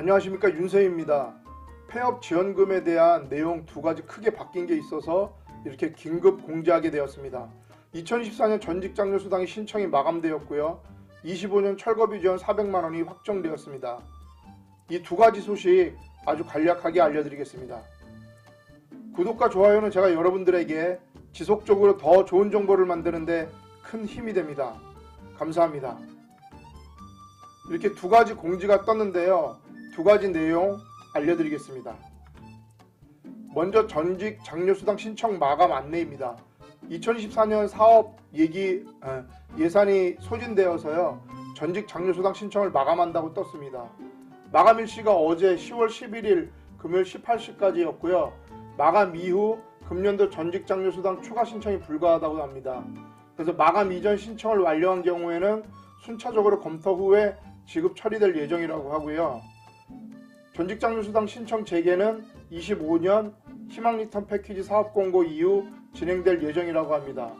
안녕하십니까 윤세입니다. 폐업 지원금에 대한 내용 두 가지 크게 바뀐 게 있어서 이렇게 긴급 공지하게 되었습니다. 2014년 전직 장려 수당의 신청이 마감되었고요. 25년 철거비 지원 400만 원이 확정되었습니다. 이 두 가지 소식 아주 간략하게 알려드리겠습니다. 구독과 좋아요는 제가 여러분들에게 지속적으로 더 좋은 정보를 만드는데 큰 힘이 됩니다. 감사합니다. 이렇게 두 가지 공지가 떴는데요. 두 가지 내용 알려드리겠습니다. 먼저 전직 장려수당 신청 마감 안내입니다. 2024년 사업 얘기 아, 예산이 소진되어서요. 전직 장려수당 신청을 마감한다고 떴습니다. 마감 일시가 어제 10월 11일 금요일 18시까지였고요. 마감 이후 금년도 전직 장려수당 추가 신청이 불가하다고 합니다. 그래서 마감 이전 신청을 완료한 경우에는 순차적으로 검토 후에 지급 처리될 예정이라고 하고요. 전직 장려수당 신청 재개는 25년 희망 리턴 패키지 사업 공고 이후 진행될 예정이라고 합니다.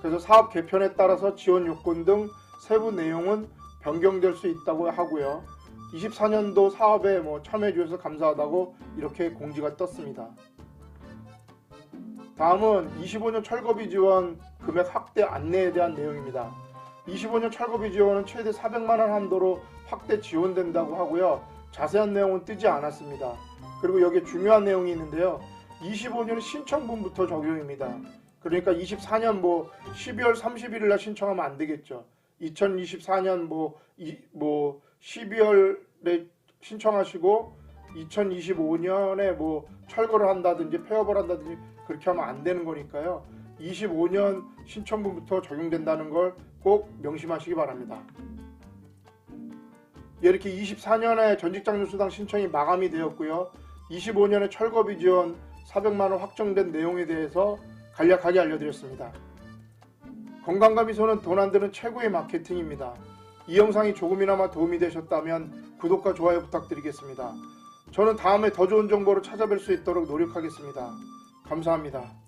그래서 사업 개편에 따라서 지원 요건 등 세부 내용은 변경될 수 있다고 하고요. 24년도 사업에 뭐 참여해 주셔서 감사하다고 이렇게 공지가 떴습니다. 다음은 25년 철거비 지원 금액 확대 안내에 대한 내용입니다. 25년 철거비 지원은 최대 400만 원 한도로 확대 지원된다고 하고요. 자세한 내용은 뜨지 않았습니다. 그리고 여기에 중요한 내용이 있는데요. 25년은 신청분부터 적용입니다. 그러니까 24년 뭐 12월 31일 날 신청하면 안 되겠죠. 2024년 뭐, 이, 뭐 12월에 신청하시고 2025년에 뭐 철거를 한다든지 폐업을 한다든지 그렇게 하면 안 되는 거니까요. 25년 신청분부터 적용된다는 걸 꼭 명심하시기 바랍니다. 예, 이렇게 24년에 전직장려수당 신청이 마감이 되었고요. 25년에 철거비 지원 400만 원 확정된 내용에 대해서 간략하게 알려드렸습니다. 건강과 미소는 돈 안 드는 최고의 마케팅입니다. 이 영상이 조금이나마 도움이 되셨다면 구독과 좋아요 부탁드리겠습니다. 저는 다음에 더 좋은 정보로 찾아뵐 수 있도록 노력하겠습니다. 감사합니다.